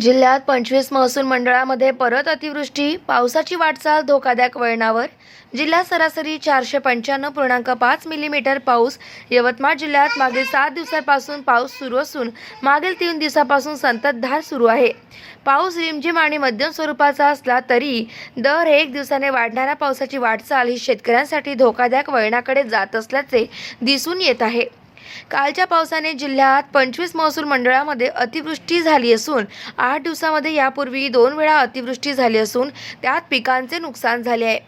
जिल्ह्यात पंचवीस महसूल मंडळामध्ये परत अतिवृष्टी पावसाची वाटचाल धोकादायक वळणावर. जिल्हा सरासरी चारशे पंच्याण्णव पूर्णांक पाच मिलीमीटर पाऊस. यवतमाळ जिल्ह्यात मागील सात दिवसांपासून पाऊस सुरू असून मागील तीन दिवसापासून संततधार सुरू आहे. पाऊस रिमझिम आणि मध्यम स्वरूपाचा असला तरी दर एक दिवसाने वाढणाऱ्या पावसाची वाटचाल ही शेतकऱ्यांसाठी धोकादायक वळणाकडे जात असल्याचे दिसून येत आहे. कालच्या पावसाने जिल्ह्यात पंचवीस महसूल मंडळामध्ये अतिवृष्टी झाली असून आठ दिवसामध्ये यापूर्वी दोन वेळा अतिवृष्टी झाली असून त्यात पिकांचे नुकसान झाले आहे.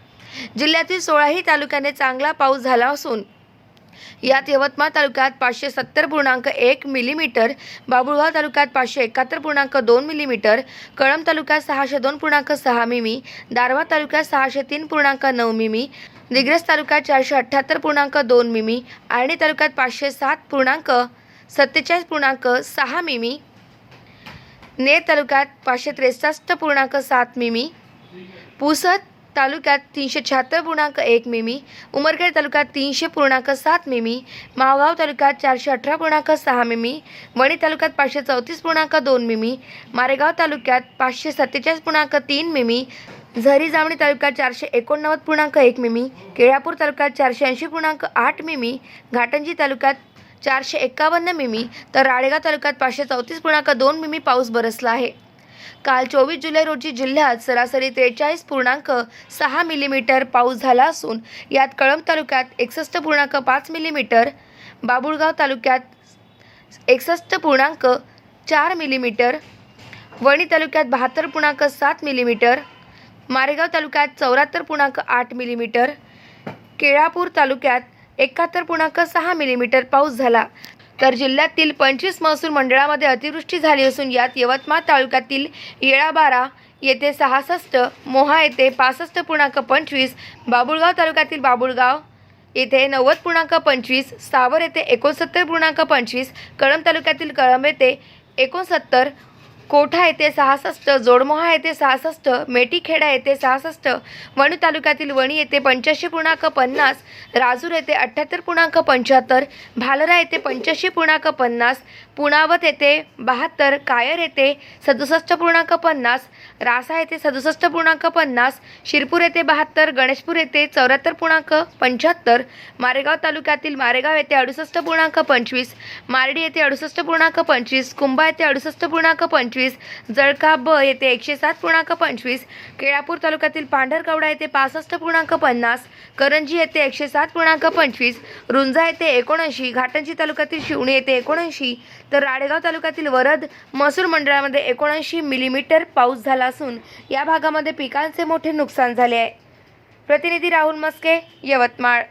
जिल्ह्यातील सोळाही तालुक्याने चांगला पाऊस झाला असून यात यवतमाळ तालुक्यात पाचशे सत्तर पूर्णांक एक मिलीमीटर बाबुळगाव तालुक्यात पाचशे एकाहत्तर पूर्णांक दोन मिलीमीटर कळंब तालुक्यात सहाशे दोन पूर्णांक सहा मिमी दारवा तालुक्यात सहाशे तीन पूर्णांक नऊ मिमी दिग्रस तालुक्यात चारशे अठ्ठ्याहत्तर पूर्णांक दोन मिमी आर्णी तालुक्यात पाचशे सात पूर्णांक सत्तेचाळीस पूर्णांक सहा मिमी नेर तालुक्यात पाचशे त्रेसष्ट पूर्णांक सात मिमी पुसद तालुक्यात तीनशे शहात्तर पूर्णांक एक मिमी उमरखेड तालुक्यात तीनशे पूर्णांक सात मिमी मावगाव तालुक्यात चारशे अठरा पूर्णांक सहा मिमी वणी तालुक्यात पाचशे चौतीस पूर्णांक दोन मिमी मारेगाव तालुक्यात पाचशे सत्तेचाळीस पूर्णांक तीन मिमी झरी जामणी तालुक्यात चारशे एकोणनव्वद पूर्णांक एक मिमी केळापूर तालुक्यात चारशे ऐंशी पूर्णांक आठ मिमी घाटंजी तालुक्यात चारशे एक्कावन्न मिमी तर राळेगाव तालुक्यात पाचशे चौतीस पूर्णांक दोन मिमी पाऊस बरसला आहे. काल चोवीस जुलै रोजी जिल्ह्यात सरासरी त्रेचाळीस पूर्णांक सहा मिलीमीटर पाऊस झाला असून यात कळंब तालुक्यात एकसष्ट पूर्णांक पाच मिलीमीटर बाबुळगाव तालुक्यात एकसष्ट पूर्णांक चार मिलीमीटर वणी तालुक्यात बहात्तर पूर्णांक सात मिलीमीटर मारेगाव तालुक्यात चौऱ्याहत्तर पूर्णांक आठ मिलीमीटर केळापूर तालुक्यात एकाहत्तर पूर्णांक सहा मिलीमीटर पाऊस झाला. तर जिल्ह्यातील पंचवीस महसूल मंडळामध्ये अतिवृष्टी झाली असून यात यवतमाळ तालुक्यातील येळाबारा येथे सहासष्ट मोहा येथे पासष्ट पूर्णांक पंचवीस बाबुळगाव तालुक्यातील बाबुळगाव येथे नव्वद पूर्णांक पंचवीस सावर येथे एकोणसत्तर पूर्णांक पंचवीस कळंब तालुक्यातील कळंब येथे एकोणसत्तर कोठा येथे सहासष्ट जोडमोहा येथे सहासष्ट मेटीखेडा येथे सहासष्ट वणी तालुक्यातील वणी येथे पंच्याऐंशी पूर्णांक पन्नास राजूर येथे अठ्ठ्याहत्तर पूर्णांक पंच्याहत्तर भालरा येथे पंच्याऐंशी पूर्णांक पन्नास पुणावत येथे बहात्तर कायर येथे सदुसष्ट पूर्णांक पन्नास रासा येथे सदुसष्ट पूर्णांक पन्नास शिरपूर येथे बहात्तर गणेशपूर येथे चौऱ्याहत्तर पूर्णांक पंच्याहत्तर मारेगाव तालुक्यातील मारेगाव येथे अडुसष्ट पूर्णांक पंचवीस मारडी येथे अडुसष्ट पूर्णांक पंचवीस कुंभा येथे अडुसष्ट पूर्णांक पंचवीस जळका ब येथे एकशे सात पूर्णांक पंचवीस केळापूर तालुक्यातील पांढरकवडा येथे पासष्ट पूर्णांक पन्नास करंजी येथे एकशे सात पूर्णांक पंचवीस रुंजा येथे एकोणऐंशी घाटंजी तालुक्यातील शिवणी येथे एकोणऐंशी तर राडेगाव तालुक्यातील वरद महसूल मंडळामध्ये एकोणऐंशी मिलीमीटर पाऊस झाला असून या भागामध्ये पिकांचे मोठे नुकसान झाले आहे. प्रतिनिधी राहुल मस्के यवतमाळ.